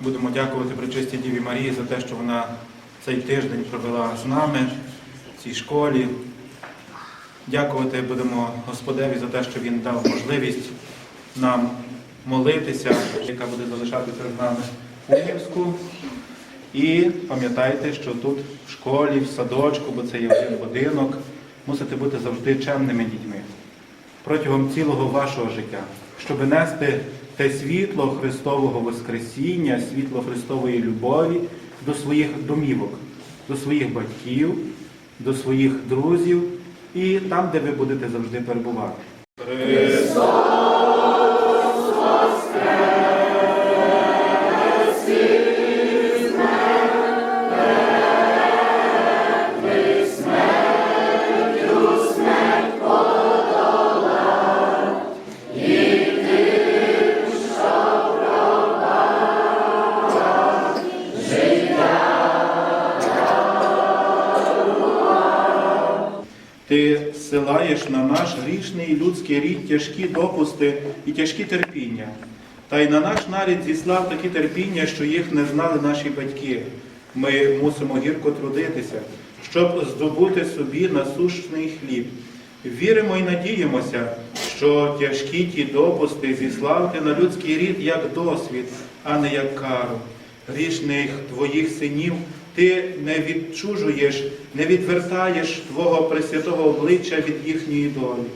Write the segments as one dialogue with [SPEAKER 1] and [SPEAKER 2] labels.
[SPEAKER 1] Будемо дякувати Пречистій Діві Марії за те, що вона цей тиждень провела з нами в цій школі. Дякувати будемо Господеві за те, що Він дав можливість нам молитися, яка буде залишатися з нами у Львівську. І пам'ятайте, що тут в школі, в садочку, бо це є один будинок, мусите бути завжди чемними дітьми протягом цілого вашого життя, щоб нести те світло Христового Воскресіння, світло Христової любові до своїх домівок, до своїх батьків, до своїх друзів і там, де ви будете завжди перебувати. Ти силаєш на наш грішний людський рід тяжкі допусти і тяжкі терпіння. Та й на наш нарід зіслав такі терпіння, що їх не знали наші батьки. Ми мусимо гірко трудитися, щоб здобути собі насущний хліб. Віримо і надіємося, що тяжкі ті допусти зіслав ти на людський рід як досвід, а не як кару. Грішних твоїх синів ти не відчужуєш, не відвертаєш Твого пресвятого обличчя від їхньої долі,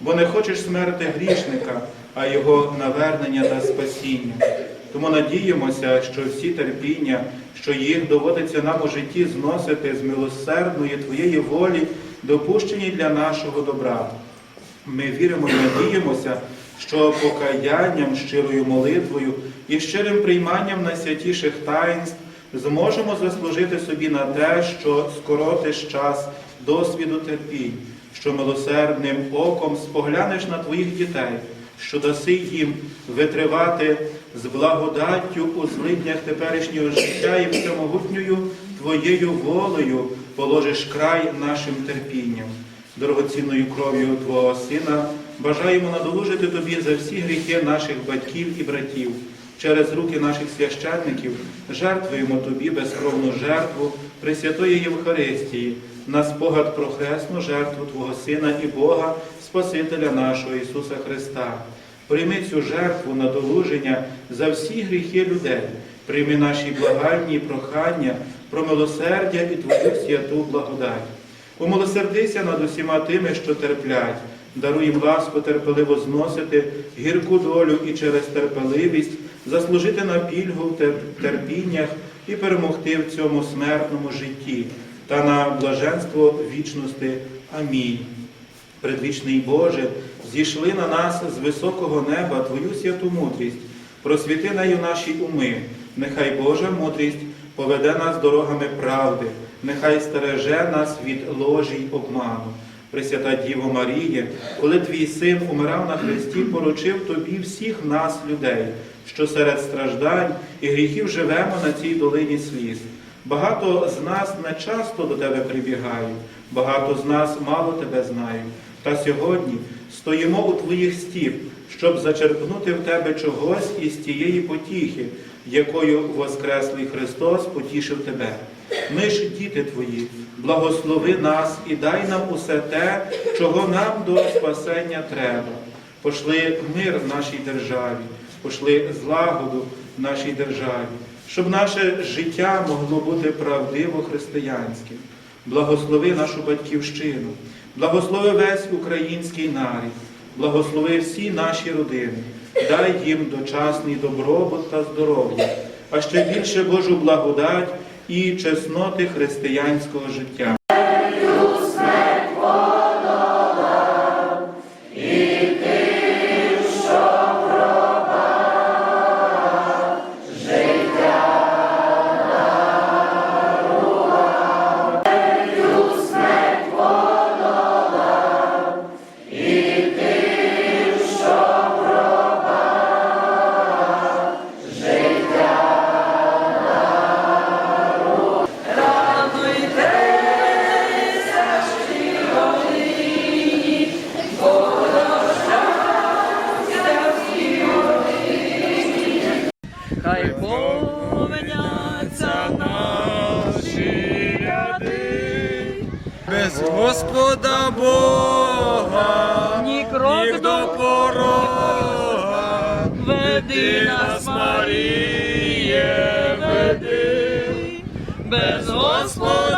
[SPEAKER 1] бо не хочеш смерти грішника, а його навернення та спасіння. Тому надіємося, що всі терпіння, що їх доводиться нам у житті зносити з милосердної Твоєї волі, допущені для нашого добра. Ми віримо і надіємося, що покаянням, щирою молитвою і щирим прийманням найсвятіших таїнств зможемо заслужити собі на те, що скоротиш час досвіду терпінь, що милосердним оком споглянеш на твоїх дітей, що даси їм витривати з благодаттю у злиднях теперішнього життя і всемогутньою твоєю волею положиш край нашим терпінням. Дорогоцінною кров'ю Твого Сина бажаємо надолужити Тобі за всі гріхи наших батьків і братів. Через руки наших священників жертвуємо Тобі безкровну жертву Пресвятої Євхаристії на спогад про хресну жертву Твого Сина і Бога, Спасителя нашого Ісуса Христа. Прийми цю жертву на долуження за всі гріхи людей. Прийми наші благальні прохання про милосердя і Твою святу благодать. Умилосердися над усіма тими, що терплять, даруй їм ласку терпеливо зносити гірку долю і через терпеливість заслужити на пільгу в терпіннях і перемогти в цьому смертному житті та на блаженство вічності. Амінь. Предвічний Боже, зійшли на нас з високого неба Твою святу мудрість, просвіти нею наші уми, нехай Божа мудрість поведе нас дорогами правди, нехай стереже нас від ложі й обману. Пресвята Діво Маріє, коли твій син умирав на хресті, поручив тобі всіх нас, людей, що серед страждань і гріхів живемо на цій долині сліз. Багато з нас не часто до тебе прибігають, багато з нас мало тебе знають. Та сьогодні стоїмо у твоїх стіп, щоб зачерпнути в тебе чогось із тієї потіхи, якою Воскреслий Христос потішив тебе. Ми ж діти твої, благослови нас і дай нам усе те, чого нам до спасення треба. Пошли мир в нашій державі, пошли злагоду в нашій державі, щоб наше життя могло бути правдиво християнським. Благослови нашу батьківщину, благослови весь український нарід, благослови всі наші родини, дай їм дочасний добробут та здоров'я, а ще більше Божу благодать і чесноти християнського життя.
[SPEAKER 2] Поповняться наші ряди.
[SPEAKER 3] Без Господа Бога,
[SPEAKER 2] Ні крок
[SPEAKER 3] до порога,
[SPEAKER 2] Веди нас, Маріє, веди, без Господа